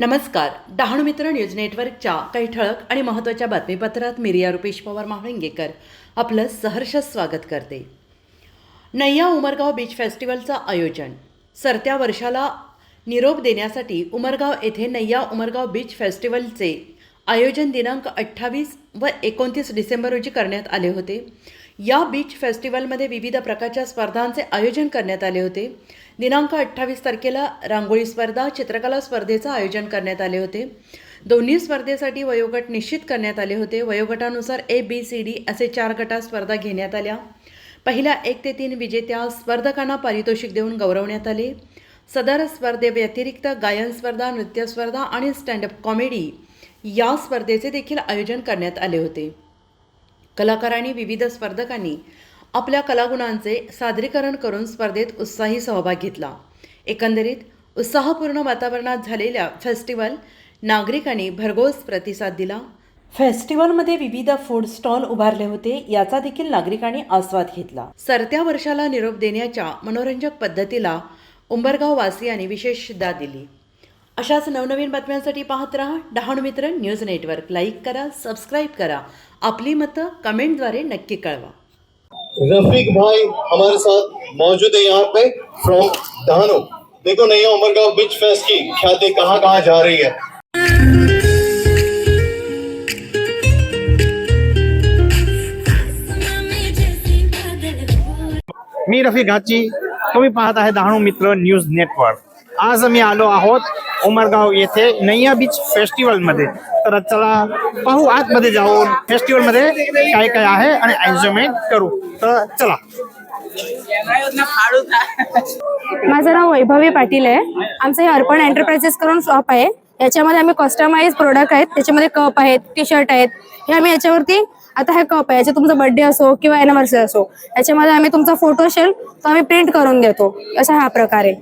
नमस्कार. डहाणू मित्र न्यूज नेटवर्कच्या काही ठळक आणि महत्त्वाच्या बातमीपत्रात मिरिया रुपेश पवार महाळिंगेकर. आपलं सहर्ष स्वागत करते. नय्या उमरगाव बीच फेस्टिवलचं आयोजन. सरत्या वर्षाला निरोप देण्यासाठी उमरगाव येथे नय्या उमरगाव बीच फेस्टिवलचे आयोजन दिनांक अठ्ठावीस व एकोणतीस डिसेंबर रोजी करण्यात आले होते. या बीच फेस्टिवलमध्ये विविध प्रकारच्या स्पर्धांचे आयोजन करण्यात आले होते. दिनांक अठ्ठावीस तारखेला रांगोळी स्पर्धा चित्रकला स्पर्धेचं आयोजन करण्यात आले होते. दोन्ही स्पर्धेसाठी वयोगट निश्चित करण्यात आले होते. वयोगटानुसार ए बी सी डी असे चार गटात स्पर्धा घेण्यात आल्या. पहिल्या एक ते तीन विजेत्या स्पर्धकांना पारितोषिक देऊन गौरवण्यात आले. सदर स्पर्धेव्यतिरिक्त गायन स्पर्धा नृत्य स्पर्धा आणि स्टँडअप कॉमेडी या स्पर्धेचे देखील आयोजन करण्यात आले होते. कलाकारांनी विविध स्पर्धकांनी आपल्या कलागुणांचे सादरीकरण करून स्पर्धेत उत्साही सहभाग घेतला. एकंदरीत उत्साहपूर्ण वातावरणात झालेल्या फेस्टिवल नागरिकांनी भरघोस प्रतिसाद दिला. फेस्टिवलमध्ये विविध फूड स्टॉल उभारले होते याचा देखील नागरिकांनी आस्वाद घेतला. सरत्या वर्षाला निरोप देण्याच्या मनोरंजक पद्धतीला उंबरगाव वासियांनी विशेष दिली. अशाच नवनवीन बातम्यांसाठी पाहत रहा Dahanu Mitra news network. Like करा सबस्क्राईब करा. आपली मतं कमेंटद्वारे नक्की कळवा. रफीक भाई हमारे साथ मौजूद है यहाँ पे फ्रॉम दहानो देखो नैया उमरगांव बीच फेस्ट की ख्याति कहाँ कहाँ जा रही है। मी रफी घाची तुम्ही पाहत आहे डहाणू मित्र न्यूज नेटवर्क. आज आम्ही आलो आहोत उमरगाव येथे नैया बीच फेस्टिवलमध्ये तर चला पाहू आतमध्ये जाऊन फेस्टिवलमध्ये काय काय आहे आणि एन्जॉयमेंट करू. तर चला. माझं नाव वैभवी पाटील आहे. आमचं हे अर्पण एंटरप्राइजेस करून शॉप आहे. याच्यामध्ये आम्ही कस्टमाइज प्रोडक्ट आहेत. त्याच्यामध्ये कप आहेत टी शर्ट आहेत. हे आम्ही याच्यावरती आता हे कप आहे याचे तुमचा बर्थडे असो किंवा एनिव्हर्सरी असो याच्यामध्ये आम्ही तुमचा फोटो असेल तो आम्ही प्रिंट करून देतो असा हा प्रकारे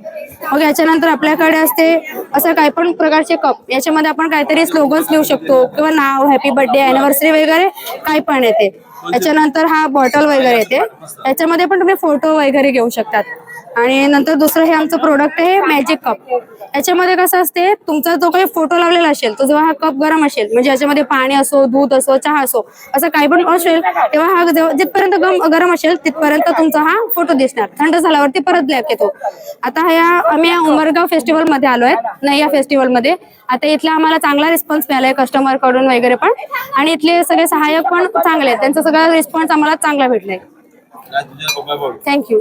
मग याच्यानंतर आपल्याकडे असते असं काही पण प्रकारचे कप याच्यामध्ये आपण काहीतरी स्लोगन्स लिहू शकतो किंवा नाव हॅपी बर्थडे अॅनिव्हर्सरी वगैरे काही पण येते. त्याच्यानंतर हा बॉटल वगैरे येते. त्याच्यामध्ये पण तुम्ही फोटो वगैरे घेऊ शकतात. आणि नंतर दुसरं हे आमचं प्रोडक्ट आहे मॅजिक कप याच्यामध्ये कसं असते तुमचा जो काही फोटो लावलेला असेल तो जेव्हा हा कप गरम असेल म्हणजे याच्यामध्ये पाणी असो दूध असो चहा असो असं काही पण असेल तेव्हा हा जिथपर्यंत गरम असेल तिथपर्यंत तुमचा हा फोटो दिसणार. थंड झाल्यावरती परत ब्लॅक येतो. आता ह्या आम्ही या उमरगाव फेस्टिवलमध्ये आलो आहेत नाही या फेस्टिवलमध्ये आता इथला आम्हाला चांगला रिस्पॉन्स मिळालाय कस्टमरकडून वगैरे पण. आणि इथले सगळे सहाय्यक पण चांगले आहेत. त्यांचा सगळा रिस्पॉन्स आम्हाला चांगला भेटलाय. थँक्यू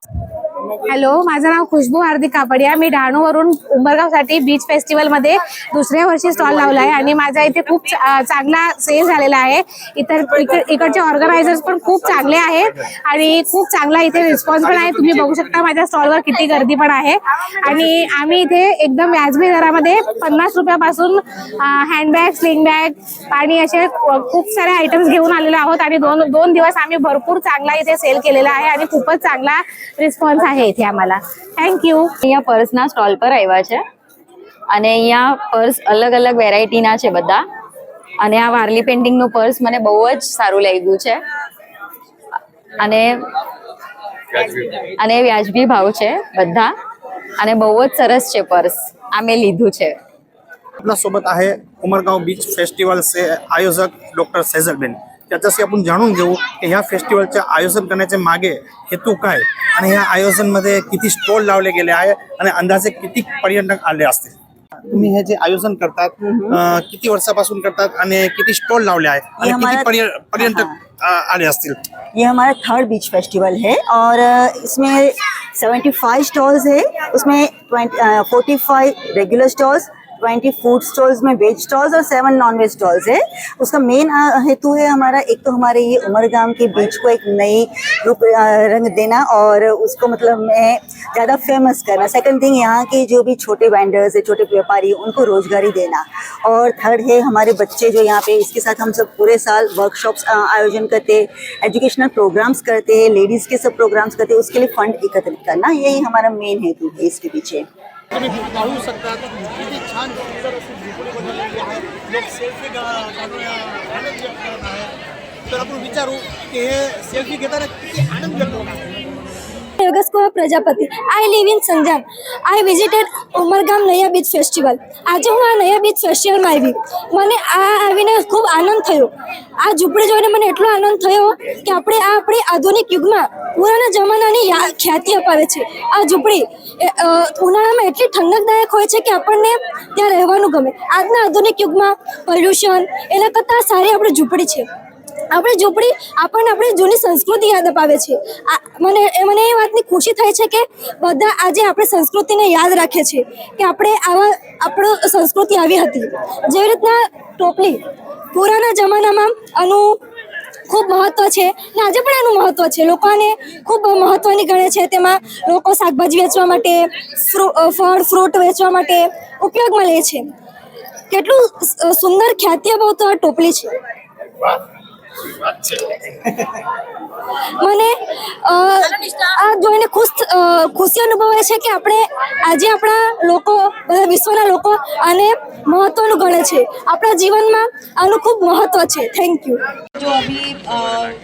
हॅलो माझं नाव खुशबू हार्दिक कापडिया मी डहाणूवरून उंबरगावसाठी बीच फेस्टिवलमध्ये दुसऱ्या वर्षी स्टॉल लावला आहे आणि माझा इथे खूप चांगला सेल झालेला आहे. इतर इकडचे ऑर्गनायझर्स पण खूप चांगले आहेत आणि खूप चांगला इथे रिस्पॉन्स पण आहे. तुम्ही बघू शकता माझ्या स्टॉलवर किती गर्दी पण आहे. आणि आम्ही इथे एकदम व्याजबी दरामध्ये पन्नास रुपयापासून हँडबॅग स्लिंग बॅग आणि असे खूप सारे आयटम्स घेऊन आलेले आहोत. आणि दोन दोन दिवस आम्ही भरपूर चांगला इथे सेल केलेला आहे आणि खूपच चांगला रिस्पॉन्स आहे. इथे आम्हाला થેન્ક યુ અહીંયા પર્સના સ્ટોલ પર આવ્યા છે અને અહીંયા પર્સ અલગ અલગ વેરાયટીના છે બધા અને આ વારલી પેન્ટિંગનું પર્સ મને બહુ જ સારું લાગ્યું છે અને અને વ્યાજબી ભાવ છે બધા અને બહુ જ સરસ છે પર્સ આ મેં લીધું છે आपल्या सोबत आहे उमरगाव बीच फेस्टिवलचे आयोजक डॉक्टर सेझलबेन त्याच्याशी आपण जाणून घेऊ की ह्या फेस्टिवलचे आयोजन करण्याचे मागे हेतू काय? आणि ह्या आयोजनमध्ये किती स्टॉल लावले गेले आहे? आणि अंदाजे किती पर्यटक आले असतील? तुम्ही हे जे आयोजन करतात किती वर्षापासून करतात आणि किती स्टॉल लावले आहे आणि किती पर्य- पर्यटक आले असतील? ये हमारा थर्ड बीच फेस्टिवल है और अ, इसमें 75 स्टॉल्स है। उसमें 20 forty five regular stalls twenty food stalls में वेज स्टॉल्स और सेवन नॉन वेज स्टॉल्स है। उसका मेन हेतु है हमारा, एक तो हमारे ये उमरगाम के बीच को एक नई रूप रंग देना और उसको मतलब मैं ज़्यादा फ़ेमस करना। सेकंड थिंग यहाँ के जो भी छोटे वेंडर्स है, छोटे व्यापारी उनको रोजगारी देना। और थर्ड है हमारे बच्चे जो यहाँ पे, इसके साथ हम सब पूरे साल वर्कशॉप्स आयोजन करते एजुकेशनल प्रोग्राम्स करते हैं लेडीज़ के सब प्रोग्राम्स करते उसके लिए फंड एकत्रित करना, यही हमारा मेन हेतु है, इसके पीछे। तुम्ही पाहू शकता किती छान सुंदर अशी झोपडी बनवलेली आहे लोक सेल्फी आनंद व्यक्त करत आहेत तर आपण विचारू की हे सेल्फी घेताना किती आनंद व्यक्त होत आहे Prajapati. I live in Sanjan I visited Umargam Naya beach festival આજે હું આ નયા બીચ ફેસ્ટિવલમાં આવી. મને આ આવીને ખૂબ આનંદ થયો. આ ઝૂંપડી જોઈને મને એટલો આનંદ થયો કે આપણે આ આપણી આધુનિક યુગમાં પુરાના જમાનાની ખ્યાતિ અપાવે છે. આ ઝૂંપડી ઉનાળામાં એટલી ઠંડકદાયક હોય છે કે આપણને ત્યાં રહેવાનું ગમે. આજના આધુનિક યુગમાં પોલ્યુશન એના કરતાં સારી આપણી ઝૂંપડી છે. આપણી ઝૂંપડી આપણને આપણી જૂની સંસ્કૃતિ યાદ અપાવે છે. મને મને એ વાતની ખુશી થાય છે કે બધા આજે આપણી સંસ્કૃતિને યાદ રાખે છે કે આપણે આવા આપણો સંસ્કૃતિ આવી હતી. જેવી રીતના ટોપલી પુરાના જમાનામાં આનું ખૂબ મહત્વ છે ને આજે પણ એનું મહત્વ છે. લોકોને ખૂબ મહત્વની ગણે છે તેમાં લોકો શાકભાજી વેચવા માટે ફળ, ફ્રૂટ વેચવા માટે ઉપયોગમાં લે છે. કેટલું સુંદર ખ્યાતિ તો આ ટોપલી છે. મને આ જોઈને ખુશ ખુશી અનુભવે છે કે આપણે આજે આપણા લોકો, બધા વિશ્વના લોકો આને મહત્વનું ગણે છે. આપણા જીવનમાં આનું ખૂબ મહત્વ છે. થેન્ક યુ જો અભી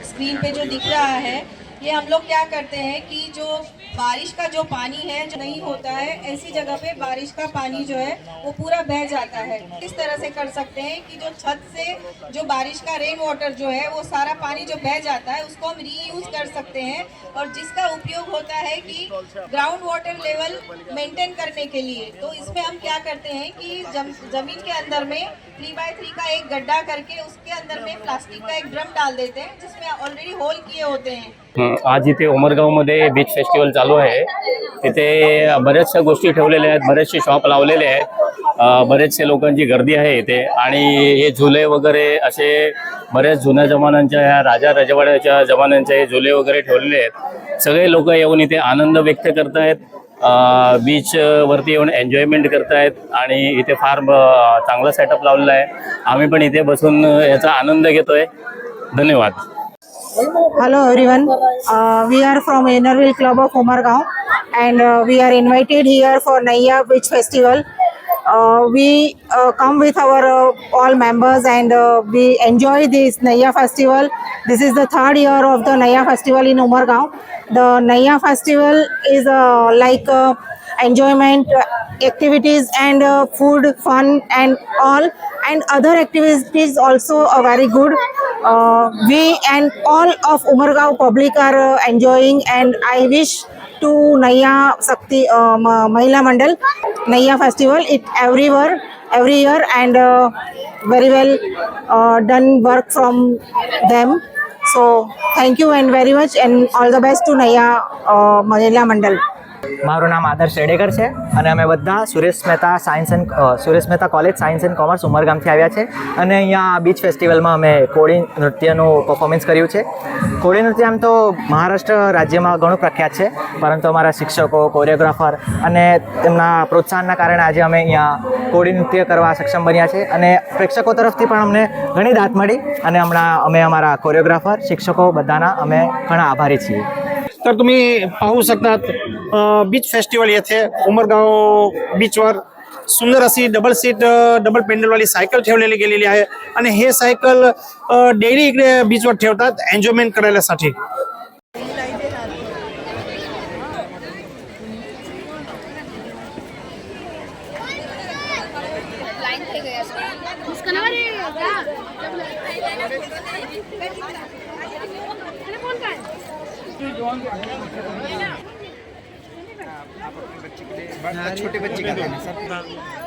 સ્ક્રીન પે જો દિખ રહા હૈ ये हम लोग क्या करते हैं कि जो बारिश का जो पानी है जो नहीं होता है ऐसी जगह पे बारिश का पानी जो है वो पूरा बह जाता है। किस तरह से कर सकते हैं कि जो छत से जो बारिश का रेन वाटर जो है वो सारा पानी जो बह जाता है उसको हम रीयूज कर सकते हैं। और जिसका उपयोग होता है कि ग्राउंड वाटर लेवल मेंटेन करने के लिए। तो इसमें हम क्या करते हैं कि जम, ज़मीन के अंदर में थ्री बाय थ्री का एक गड्ढा करके उसके अंदर में प्लास्टिक का एक ड्रम डाल देते हैं जिसमें ऑलरेडी होल किए होते हैं। आज इथे उमरगावमध्ये बीच फेस्टिवल चालू आहे. तिथे बऱ्याचशा गोष्टी ठेवलेल्या आहेत बरेचसे शॉप लावलेले आहेत. बरेचसे लोकांची गर्दी आहे इथे. आणि हे झुले वगैरे असे बऱ्याच जुन्या जमान्यांच्या ह्या राजा रजवाड्याच्या जमान्यांचे हे झुले वगैरे ठेवलेले आहेत. सगळे लोक येऊन इथे आनंद व्यक्त करत आहेत बीच वरती येऊन एन्जॉयमेंट करतायत आणि इथे फार चांगला सेटअप लावलेला आहे. आम्ही पण इथे बसून याचा आनंद घेतोय. धन्यवाद. Hello every we are from NRV club of Umargaon and we are invited here for Naiya beach festival we uh, come with our uh, all members and uh, we enjoy this Naya Festival. This is the third year of the Naya Festival in Umargaon. The Naya Festival is uh, like uh, enjoyment uh, activities and uh, food fun and all and other activities also are very good uh, we and all of umargaon public are uh, enjoying and i wish to naya sakti uh, mahila mandal naya festival. It everywhere every year and uh, very well uh, done work from them. So thank you and very much and all the best to naya uh, mahila mandal મારું નામ આદર્શ રેડેકર છે અને અમે બધા Suresh Mehta science and Suresh Mehta college science and commerce ઉમરગામથી આવ્યા છે. અને અહીંયા બીચ ફેસ્ટિવલમાં અમે કોળી નૃત્યનું પર્ફોમન્સ કર્યું છે. કોળી નૃત્ય આમ તો મહારાષ્ટ્ર રાજ્યમાં ઘણું પ્રખ્યાત છે, પરંતુ અમારા શિક્ષકો કોરિયોગ્રાફર અને તેમના પ્રોત્સાહનના કારણે આજે અમે અહીંયા કોળી નૃત્ય કરવા સક્ષમ બન્યા છે. અને પ્રેક્ષકો તરફથી પણ અમને ઘણી દાત મળી અને હમણાં અમે અમારા કોરિયોગ્રાફર શિક્ષકો બધાના અમે ઘણા આભારી છીએ. तर तुम्ही पाहू शकतात बीच फेस्टिवल येथे उमरगाव बीचवर सुंदर अशी डबल सीट डबल पेंडलवाली सायकल ठेवलेली गेलेली आहे. आणि हे सायकल डेली इकडे बीचवर ठेवतात एन्जॉयमेंट करायलासाठी. छोटे बच्चे का सब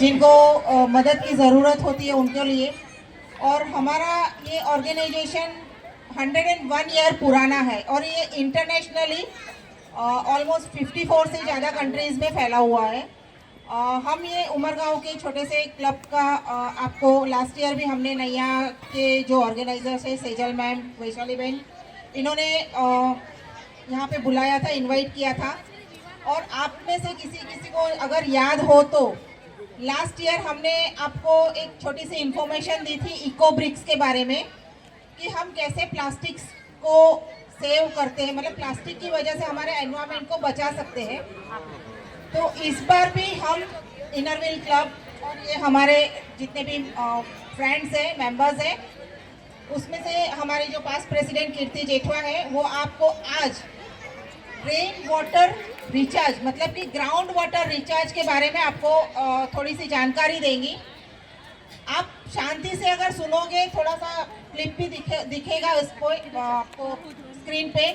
जिनको मदद की ज़रूरत होती है उनके लिए। और हमारा ये ऑर्गेनाइजेशन 101 ईयर पुराना है और ये इंटरनेशनली ऑलमोस्ट 54 से ज़्यादा कंट्रीज़ में फैला हुआ है। अ, हम ये उमरगांव के छोटे से क्लब का अ, आपको लास्ट ईयर भी हमने नैया के जो ऑर्गेनाइजर्स है सेजल मैम वैशाली बहन इन्होंने अ, यहाँ पे बुलाया था इनवाइट किया था। और आप में से किसी किसी को अगर याद हो तो लास्ट ईयर हमने आपको एक छोटी सी इंफॉर्मेशन दी थी इको ब्रिक्स के बारे में, कि हम कैसे प्लास्टिक्स को सेव करते हैं। मतलब प्लास्टिक की वजह से हमारे एनवायरनमेंट को बचा सकते हैं। तो इस बार भी हम इनरविल क्लब और ये हमारे जितने भी फ्रेंड्स हैं मेंबर्स हैं, उसमें से हमारे जो पास प्रेसिडेंट कीर्ति जेठवा है, वो आपको आज रेन वाटर रिचार्ज मतलब कि ग्राउंड वाटर रिचार्ज के बारे में आपको थोड़ी सी जानकारी देंगी। आप शांति से अगर सुनोगे थोड़ा सा क्लिप भी दिखे, दिखेगा उसको आपको स्क्रीन पे।